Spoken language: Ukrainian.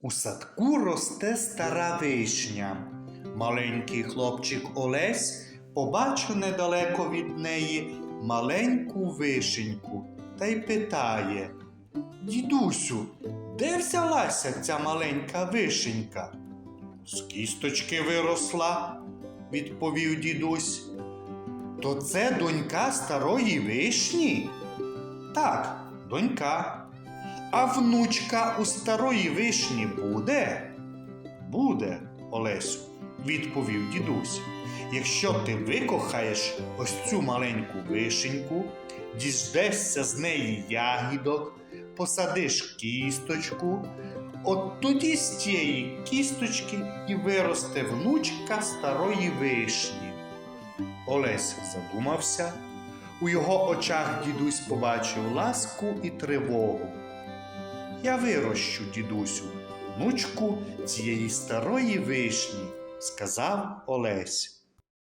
У садку росте стара вишня. Маленький хлопчик Олесь побачив недалеко від неї маленьку вишеньку та й питає: Дідусю, де взялася ця маленька вишенька? З кісточки виросла, відповів дідусь. То це донька старої вишні? Так, донька. А внучка у старої вишні буде? Буде, Олесю, відповів дідусь. Якщо ти викохаєш ось цю маленьку вишеньку, діждешся з неї ягідок, посадиш кісточку, от тоді з тієї кісточки і виросте внучка старої вишні. Олесь задумався. У його очах дідусь побачив ласку і тривогу. Я вирощу, дідусю, внучку цієї старої вишні, сказав Олесь.